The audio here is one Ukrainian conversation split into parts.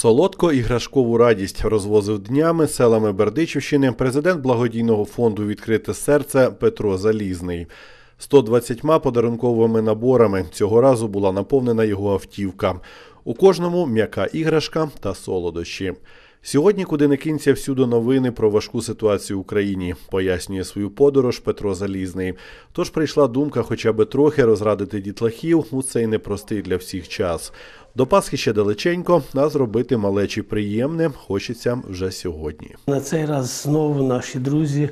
Солодко іграшкову радість розвозив днями селами Бердичівщини президент благодійного фонду Відкрите серце Петро Залізний. 120 подарунковими наборами цього разу була наповнена його автівка. У кожному м'яка іграшка та солодощі. Сьогодні, куди не кинься всюди новини про важку ситуацію в Україні, пояснює свою подорож Петро Залізний. Тож прийшла думка хоча би трохи розрадити дітлахів у цей непростий для всіх час. До Пасхи ще далеченько, а зробити малечі приємне хочеться вже сьогодні. На цей раз знову наші друзі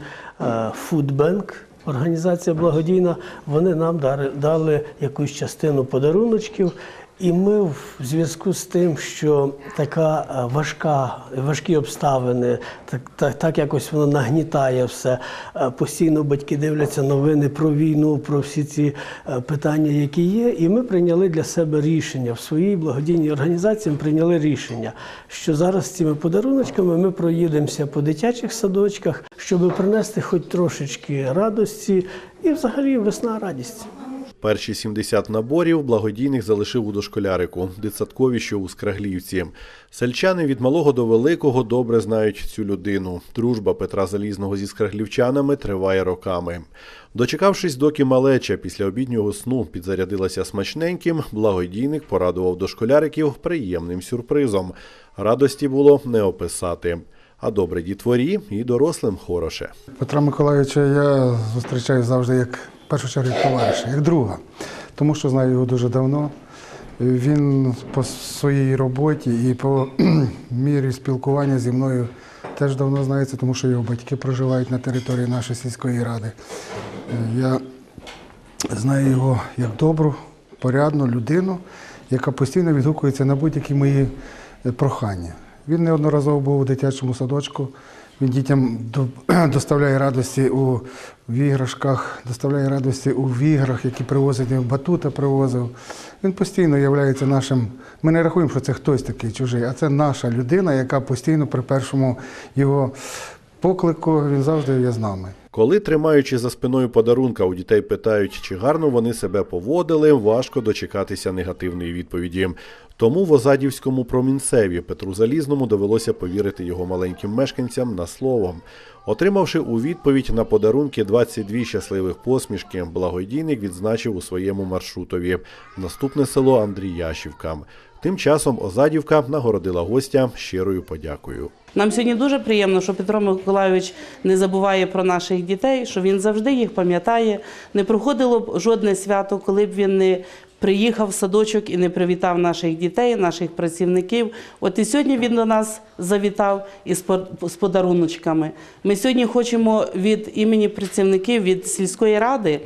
Bank, організація благодійна, вони нам дали якусь частину подаруночків. І ми в зв'язку з тим, що така е, важка, важкі обставини, так, так, так якось воно нагнітає все. е, Постійно батьки дивляться новини про війну, про всі ці е, питання, які є. І ми прийняли для себе рішення в своїй благодійній організації. Ми прийняли рішення, що зараз з цими подаруночками ми проїдемося по дитячих садочках, щоб принести хоч трошечки радості і взагалі весна радість. Перші 70 наборів благодійних залишив у дошколярику, дитсадкові, що у Скраглівці. Сельчани від малого до великого добре знають цю людину. Дружба Петра Залізного зі скраглівчанами триває роками. Дочекавшись, доки малеча після обіднього сну підзарядилася смачненьким, благодійник порадував дошколяриків приємним сюрпризом. Радості було не описати. А добре дітворі і дорослим хороше. Петра Миколаївича я зустрічаю завжди як в першу чергу як товариша, як друга, тому що знаю його дуже давно. Він по своїй роботі і по мірі спілкування зі мною теж давно знається, тому що його батьки проживають на території нашої сільської ради. Я знаю його як добру, порядну людину, яка постійно відгукується на будь-які мої е, прохання. Він неодноразово був у дитячому садочку. Він дітям доставляє радості у іграшках, доставляє радості у іграх, які привозить батута привозив. Він постійно є нашим. Ми не рахуємо, що це хтось такий чужий, а це наша людина, яка постійно при першому його поклику він завжди є з нами. Коли, тримаючи за спиною подарунка, у дітей питають, чи гарно вони себе поводили, важко дочекатися негативної відповіді. Тому в Озадівському промінцеві Петру Залізному довелося повірити його маленьким мешканцям на слово. Отримавши у відповідь на подарунки 22 щасливих посмішки, благодійник відзначив у своєму маршрутові наступне село Андріяшівка. Тим часом Озадівка нагородила гостя щирою подякою. Нам сьогодні дуже приємно, що Петро Миколайович не забуває про наших дітей, що він завжди їх пам'ятає. Не проходило б жодне свято, коли б він не приїхав в садочок і не привітав наших дітей, наших працівників. От і сьогодні він до нас завітав із подаруночками. Ми сьогодні хочемо від імені працівників від сільської ради,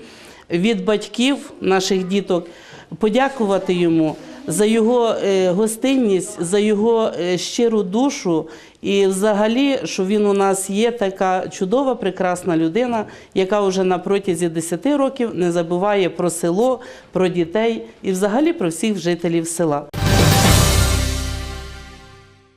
від батьків наших діток подякувати йому за його е, гостинність, за його е, щиру душу, і взагалі, що він у нас є така чудова, прекрасна людина, яка вже на протязі 10 років не забуває про село, про дітей і взагалі про всіх жителів села.